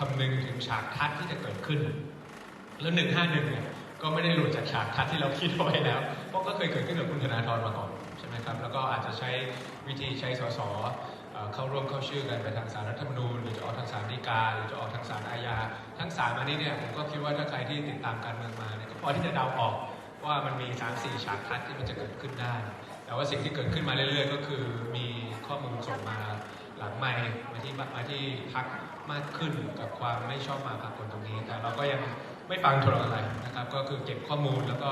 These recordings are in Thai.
คำนึงถึงฉากทัศน์ที่จะเกิดขึ้น แล้วหนึ่งห้าหนึ่งเนี่ยก็ไม่ได้หลุดจากฉากทัศน์ที่เราคิดไว้แล้ว เพราะก็เคยเกิดขึ้นกับคุณธนาธรมาก่อนใช่ไหมครับ แล้วก็อาจจะใช้วิธีใช้สสเอ่อเข้าร่วมเข้าชื่อกันไปทางสารรัฐธรรมนูญหรือจะออกทางสารฎีกาหรือจะออกทางสารอาญา ทั้งสามอันนี้เนี่ยผมก็คิดว่าถ้าใครที่ติดตามการเมืองมาเนี่ยก็พอที่จะเดาออกว่ามันมี3ามสี่ฉากทัศน์ที่มันจะเกิดขึ้นได้ แต่ว่าสิ่งที่เกิดขึ้นมาเรื่อยๆ ก็คือมีข้อมูลส่งมา หลังไม่มาที่มาที่พักมากขึ้นกับความไม่ชอบมาพากลตรงนี้ แต่เราก็ยังไม่ฟังโทรอะไรนะครับ ก็คือเก็บข้อมูลแล้วก็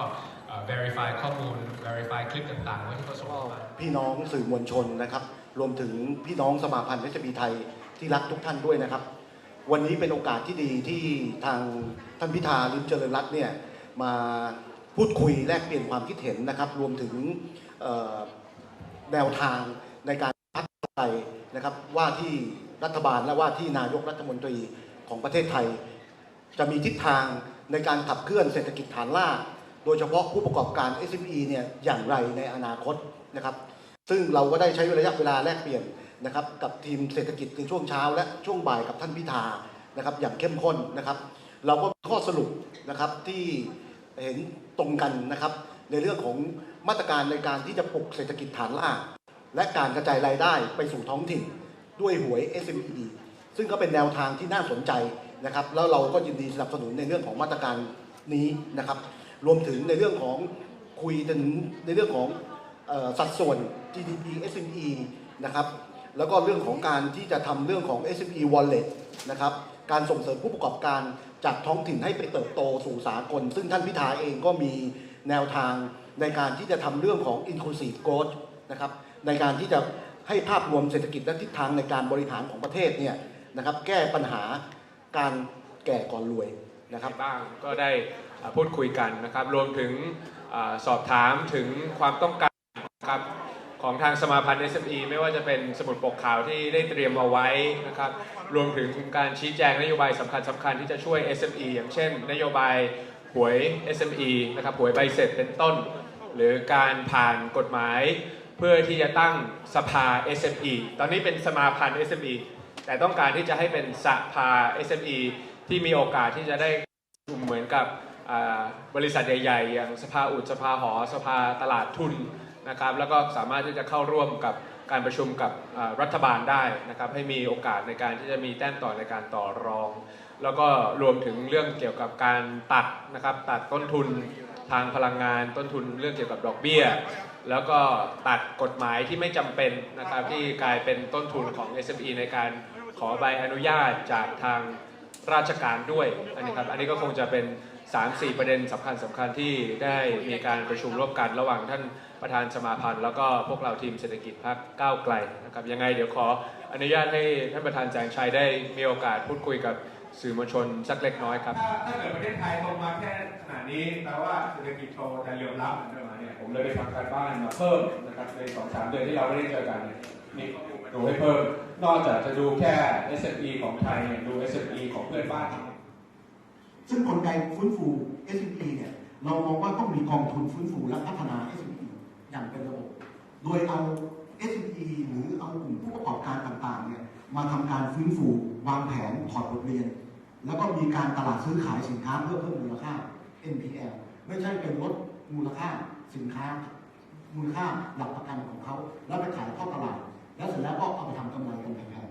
verify ข้อมูล verify คลิปต่างๆไว้ที่เขาส่งมาพี่น้องสื่อมวลชนนะครับ รวมถึงพี่น้องสมาพันธ์เอสบีไทยที่รักทุกท่านด้วยนะครับ วันนี้เป็นโอกาสที่ดีที่ทางท่านพิธาลิมเจริญรัตน์เนี่ยมาพูดคุยแลกเปลี่ยนความคิดเห็นนะครับ รวมถึงแนวทางในการพัฒนาไทย นะครับว่าที่รัฐบาลและว่าที่นายกรัฐมนตรีของประเทศไทย จะมีทิศทางในการขับเคลื่อนเศรษฐกิจฐานราโดยเฉพาะผู้ประกอบการ SME เนี่ยอย่างไรในอนาคตนะครับ ซึ่งเราก็ได้ใช้ระยะเวลาแลกเปลี่ยนนะครับกับทีมเศรษฐกิจในช่วงเช้า และช่วงบ่ายกับท่านพิธานะครับอย่างเข้มข้นนะครับ เราก็มีข้อสรุปนะครับที่เห็นตรงกันนะครับ ในเรื่องของมาตรการในการที่จะปลุกเศรษฐกิจฐานรา และการกระจายรายได้ไปสู่ท้องถิ่น ด้วยหวย SME ซึ่งก็เป็นแนวทางที่น่าสนใจนะครับ แล้วเราก็ยินดีสนับสนุนในเรื่องของมาตรการนี้นะครับ รวมถึงในเรื่องของคุยถึงในเรื่องของออสัดส่วน GDP SME นะครับ แล้วก็เรื่องของการที่จะทำเรื่องของ SME Wallet นะครับ การส่งเสริมผู้ประกอบการจากท้องถิ่นให้ไปเติบโตสู่สากล ซึ่งท่านพิธาเองก็มีแนวทางในการที่จะทำเรื่องของ Inclusive Growth นะครับในการที่จะให้ภาพรวมเศรษฐกิจและทิศทางในการบริหารของประเทศเนี่ยนะครับแก้ปัญหาการแก่ก่อนรวยนะครับบ้างก็ได้พูดคุยกันนะครับ รวมถึงอสอบถามถึงความต้องการนะครับของทางสมาพันธ์ SME ไม่ว่าจะเป็นสมุดปกขาวที่ได้เตรียมเอาไว้นะครับ รวมถึงการชี้แจงนโยบายสำคัญสำคัญที่จะช่วย SME อย่างเช่น นโยบายหวย SME นะครับหวยใบเสร็จเป็นต้น หรือการผ่านกฎหมาย เพื่อที่จะตั้งสภา SME ตอนนี้เป็นสมาพันธ์ SME แต่ต้องการที่จะให้เป็นสภา SME ที่มีโอกาสที่จะได้เหมือนกับบริษัทใหญ่ๆ อย่างสภาอุดสภาหอ สภาตลาดทุนนะครับ แล้วก็สามารถที่จะเข้าร่วมกับการประชุมกับรัฐบาลได้นะครับ ให้มีโอกาสในการที่จะมีแต้มต่อในการต่อรอง แล้วก็รวมถึงเรื่องเกี่ยวกับการตัดนะครับตัดต้นทุนทางพลังงานต้นทุนเรื่องเกี่ยวกับดอกเบี้ย แล้วก็ตัดกฎหมายที่ไม่จำเป็นนะครับที่กลายเป็นต้นทุนของ SME ในการขอใบอนุญาตจากทางราชการด้วยอันนี้ครับอันนี้ก็คงจะเป็น 3-4 ประเด็นสำคัญสำคัญที่ได้มีการประชุมร่วมกันระหว่างท่านประธานสมาพันธ์แล้วก็พวกเราทีมเศรษฐกิจพรรคก้าวไกลนะครับยังไงเดี๋ยวขออนุญาตให้ท่านประธานแสงชัยได้มีโอกาสพูดคุยกับ สื่อมวลชนสักเล็กน้อยครับ ถ้าถ้าเกิดประเทศไทยโตมาแค่ขนาดนี้แปลว่าเศรษฐกิจโตแต่เหลื่อมล้ำเหมือนเดิมเนี่ยผมเลยไปทำการบ้านมาเพิ่มนะครับในสองสามเดือนที่เราไม่ได้เจอกันเนี่ยนี่ดูให้เพิ่ม นอกจากจะดูแค่ SME ของไทยเนี่ยดู SME ของเพื่อนบ้าน ซึ่งกลไกฟื้นฟู SME เนี่ยเรามองว่าต้องมีกองทุนฟื้นฟูและพัฒนา SME อย่างเป็นระบบ โดยเอา SME หรือเอากลุ่มผู้ประกอบการต่างๆเนี่ยมาทำการฟื้นฟูวางแผนถอดบทเรียน แล้วก็มีการตลาดซื้อขายสินค้าเพื่อเพิ่มมูลค่า NPL ไม่ใช่เป็นลดมูลค่าสินค้า มูลค่าหลักประกันของเขา แล้วไปขายเข้าตลาด แล้วเสร็จแล้วก็เอาไปทำกำไรกันแพง